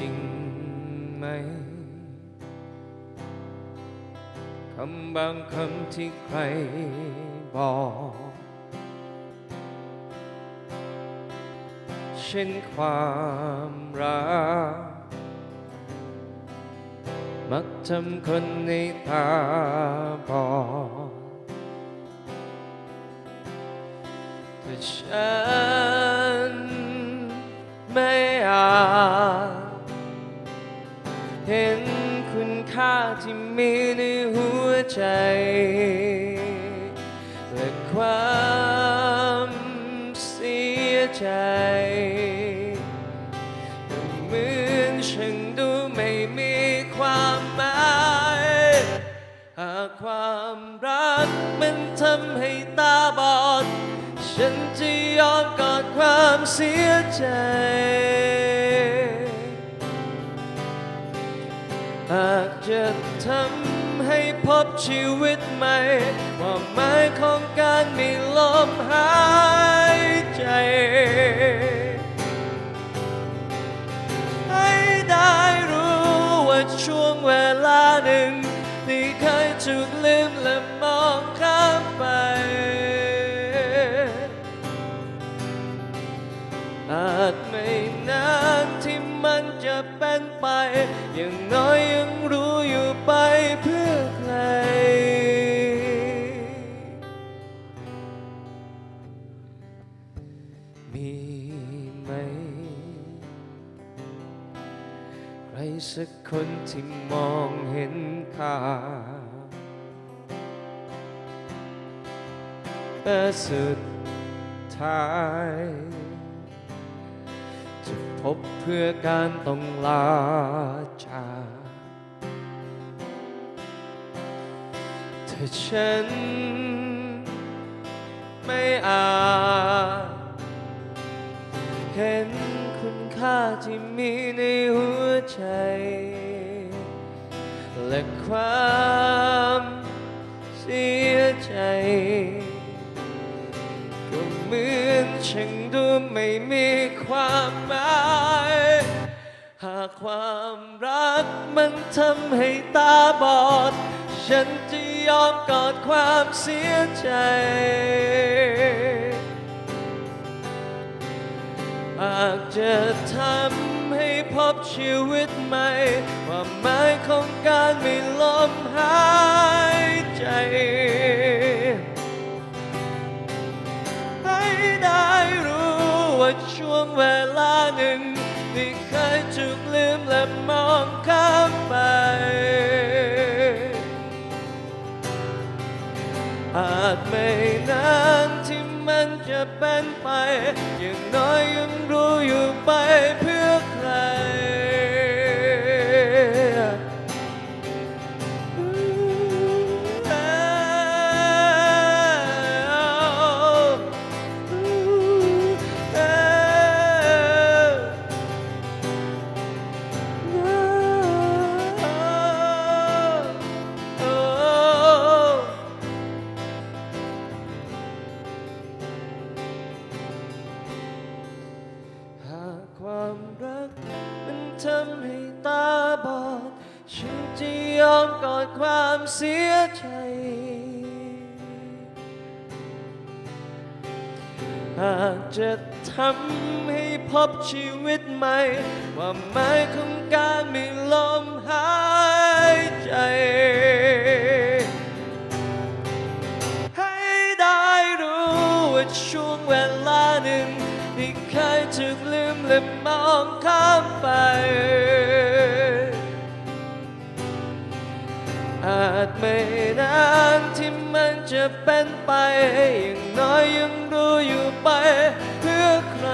จริงไหมคำบางคำที่ใครบอกเช่นความรักมักทำคนในตาบอดแต่ฉัน ค่าที่มีในหัวใจ และความเสียใจเหมือนฉันดูไม่มีความหมายหากความรักมันทำให้ตาบอด ฉันจะยอมกอดความเสียใจ หากจะทำให้พบชีวิตใหม่ความหมายของการมีลมหายใจ ให้ได้รู้ว่าช่วงเวลาหนึ่งที่เคยถูกลืมและมองข้ามไป มันจะเป็นไป อย่างน้อยยังรู้อยู่ไปเพื่อใคร มีไหม ใครสักคนที่มองเห็นค่าแต่สุดท้าย พบเพื่อการต้องลาจากถ้าฉันไม่อาจเห็นคุณค่าที่มีในหัวใจ และความเสียใจ เหมือนฉันดูไม่มีความหมายหากความรักมันทำให้ตาบอด ฉันจะยอมกอดความเสียใจ หากจะทำให้พบชีวิตใหม่ ความหมายของการไมีลมหายใจ ดช่วงเวลาหนึ่งที่เคยถูกลืมและมองข้ามไป อาจไม่นานที่มันจะเป็น ความรัก มันทำให้ตาบอด ฉันจะยอมกอดความเสียใจหากจะทำให้พบชีวิตใหม่ ความหมายของการมีลมหายใจให้ได้รู้ว่าช่วงเวลาหนึ่ง ที่เคยถูกลืมและมองข้ามไป อาจไม่นานที่มันจะเป็นไป อย่างน้อยยังรู้อยู่ไปเพื่อใคร